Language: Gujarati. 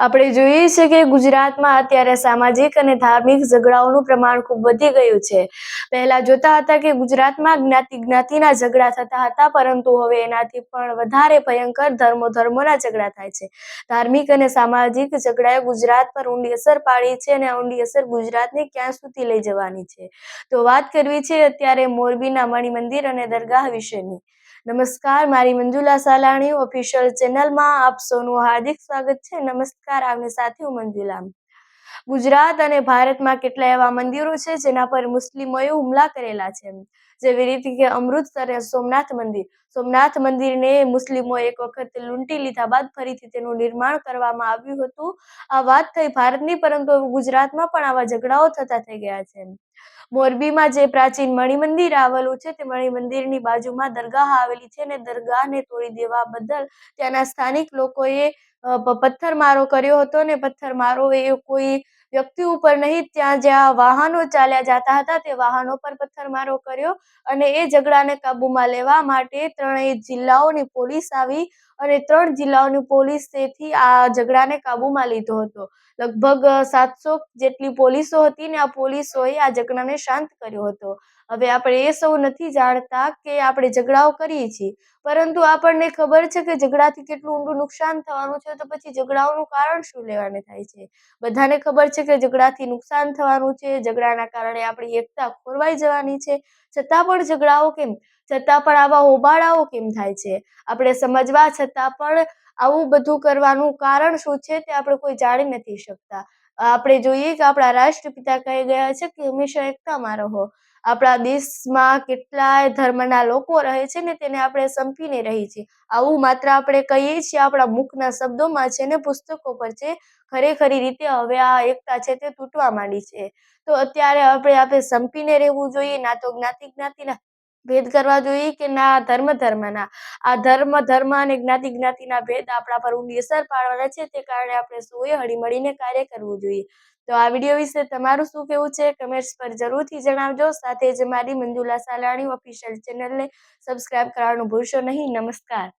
આપણે જોઈએ છે કે ગુજરાતમાં અત્યારે સામાજિક અને ધાર્મિક ઝઘડાઓનું પ્રમાણ ખૂબ વધી ગયું છે. પહેલા જોતા હતા કે ગુજરાતમાં જ્ઞાતિ જ્ઞાતિના ઝઘડા થતા હતા, પરંતુ હવે એનાથી પણ વધારે ભયંકર ધર્મો ધર્મોના ઝઘડા થાય છે. ધાર્મિક અને સામાજિક ઝઘડાએ ગુજરાત પર ઊંડી અસર પાડી છે અને આ ઊંડી અસર ગુજરાતને ક્યાં સુધી લઈ જવાની છે? તો વાત કરવી છે અત્યારે મોરબીના મણિ મંદિર અને દરગાહ વિશેની. નમસ્કાર, મારી મંજુલા સાલાણી ઓફિશિયલ ચેનલમાં આપ સૌનું હાર્દિક સ્વાગત છે. નમસ્કાર. આપની સાથે હું ગુજરાત અને ભારતમાં કેટલા એવા મંદિરો છે જેના પર મુસ્લિમોએ હુમલા કરેલા છે? જેવી રીતે કે અમૃતસર સોમનાથ મંદિર. સોમનાથ મંદિરને મુસ્લિમો એક વખત લૂંટી લીધા બાદ ફરીથી તેનું નિર્માણ કરવામાં આવ્યું હતું. આ વાત થઈ ભારતની, પરંતુ ગુજરાતમાં પણ આવા ઝઘડાઓ થતા થઈ ગયા છે. મોરબીમાં જે પ્રાચીન મણિમંદિર આવેલું છે, તે મણિ મંદિરની બાજુમાં દરગાહ આવેલી છે અને દરગાહને તોડી દેવા બદલ ત્યાંના સ્થાનિક લોકોએ પથ્થરમારો કર્યો હતો અને પથ્થરમારો એ કોઈ વ્યક્તિ ઉપર નહીં, ત્યાં જ્યાં વાહનો ચાલ્યા જતા હતા, તે વાહનો પર પથ્થરમારો કર્યો અને એ ઝઘડાને કાબૂમાં લેવા માટે ત્રણેય જિલ્લાઓની પોલીસ આવી અને ત્રણ જિલ્લાઓની પોલીસ તેથી આ ઝઘડાને કાબૂમાં લીધો હતો. લગભગ સાતસો જેટલી પોલીસો હતી ને આ પોલીસોએ આ ઝઘડાને શાંત કર્યો હતો. હવે આપણે એ સૌ નથી જાણતા કે આપણે ઝઘડાઓ કરીએ છીએ. પરંતુ આપણને ખબર છે કે ઝઘડાથી કેટલું ઊંડું નુકસાન થવાનું છે તો પછી ઝઘડાઓનું કારણ શું લેવાને થાય છે? બધાને ખબર છે કે ઝઘડાથી નુકસાન થવાનું છે, ઝઘડાના કારણે આપણી એકતા ખોરવાઈ જવાની છે. છતાં પણ ઝઘડાઓ કેમ? છતાં પણ આવા હોબાળાઓ કેમ થાય છે? આપણે સમજવા છતાં પણ આવું બધું કરવાનું કારણ શું છે તે આપણે કોઈ જાણી નથી શકતા. આપણે જોઈએ કે આપણા રાષ્ટ્રપિતા કહી ગયા છે કે હંમેશા એકતામાં રહો. આપણા દેશમાં કેટલાય ધર્મના લોકો રહે છે ને તેને આપણે સંપીને રહી છીએ. આવું માત્ર આપણે કહીએ છીએ આપણા મુખના શબ્દોમાં છે ને પુસ્તકો પર છે. ખરેખરી રીતે હવે આ એકતા છે તે તૂટવા માંડી છે. તો અત્યારે આપણે આપણે સંપીને રહેવું જોઈએ, ના તો જ્ઞાતિ જ્ઞાતિના ભેદ કરવા જોઈએ કે ના ધર્મ ધર્મના? આ ધર્મ ધર્મ અને જ્ઞાતિ જ્ઞાતિના ભેદ આપણા પર ઊંડી અસર પાડવાના છે, તે કારણે આપણે સૌએ, હળીમળીને કાર્ય કરવું જોઈએ. તો આ વીડિયો વિશે તમારું શું કહેવું છે? કમેન્ટ્સ પર જરૂરથી જણાવજો. સાથે જ મારી મંજુલા સાલાણી ઓફિશિયલ ચેનલને સબસ્ક્રાઇબ કરવાનું ભૂલશો નહીં. નમસ્કાર.